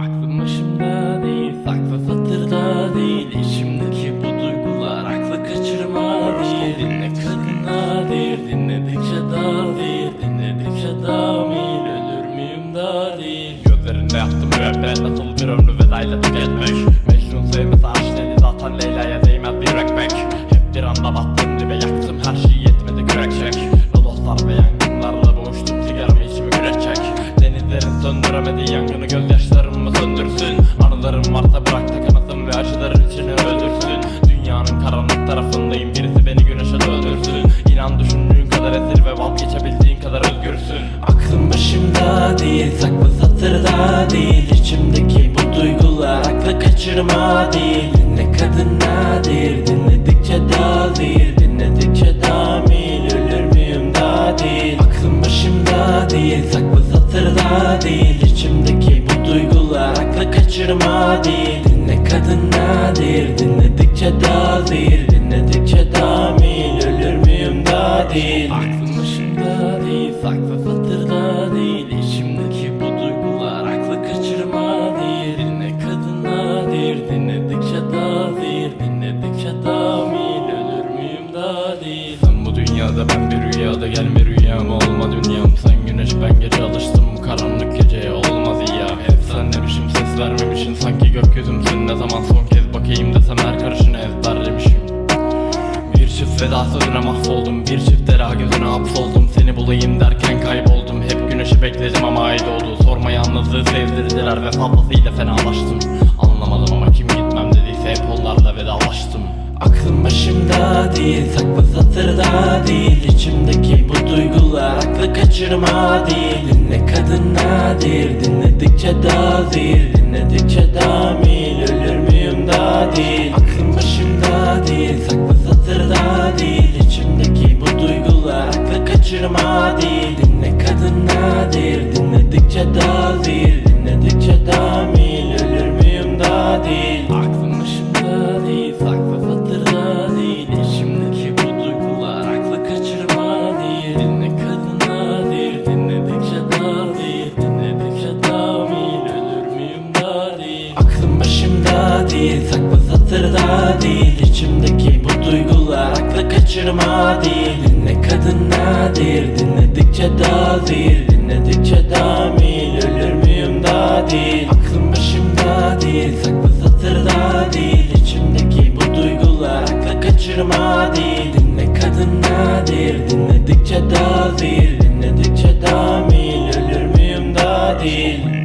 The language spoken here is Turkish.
Aklım başımda değil, saklı Anılarım varsa bırak da kanasın ve acıların içini öldürsün. Dünyanın karanlık tarafındayım birisi beni güneşe döndürsün İnan düşündüğün kadar esir ve vazgeçebildiğin kadar özgürsün. Aklım başımda değil saklı satırda değil. İçimdeki bu duygular aklı kaçırma değil. Ne kadın nadir dinledikçe dağılır Dinledikçe damil ölür müyüm daha değil. Aklım başımda değil saklı kaçırma değil Dinle kadın nadir dinledikçe dağılır Dinledikçe damil ölür müyüm daha değil. Aklım başımda değil saklı satırda değil. İçimdeki bu duygular aklı kaçırma değil. Dinle kadın nadir dinledikçe dağılır Dinledikçe damil ölür müyüm daha değil. Sen bu dünyada ben bir rüyada. Gelme rüyam olma dünyam. Sen güneş ben gece alıştım. Bu karanlık geceye vermemişsin sanki gökyüzümsün Ne zaman son kez bakayım desem her karışını ezberlemişim bir çift veda sözüne mahvoldum Bir çift dera gözüne hapsoldum. Seni bulayım derken kayboldum Hep güneşi bekledim ama ay doğdu. Sorma yalnızlığı sevdirdiler ve fazlasıyla fenalaştım. Anlamadım ama kim gitmem dediyse hep onlarla vedalaştım. Aklım başımda değil saklı satırda değil. İçimdeki bu duygular aklı kaçırma değil. Dinle kadın nadir dinledikçe dağılır Dinledikçe kaçırma değil Dinle kadın nadir dinledikçe dağılır Dinledikçe damil ölür müyüm daha değil. Aklım başımda değil saklı satırda değil İçimdeki bu duygular aklı kaçırma değil. Dinle kadın nadir dinledikçe dağılır Dinledikçe damil ölür müyüm daha değil. Aklım başımda değil saklı satırda değil İçimdeki bu duygular aklı kaçırma değil kadın nadir dinledikçe dağılır Dinledikçe damil ölür müyüm? Daha değil. Aklım başımda değil saklı satırda değil. İçimdeki bu duygular aklı kaçırma değil. Dinle kadın nadir dinledikçe dağılır Dinledikçe damil ölür müyüm? Daha değil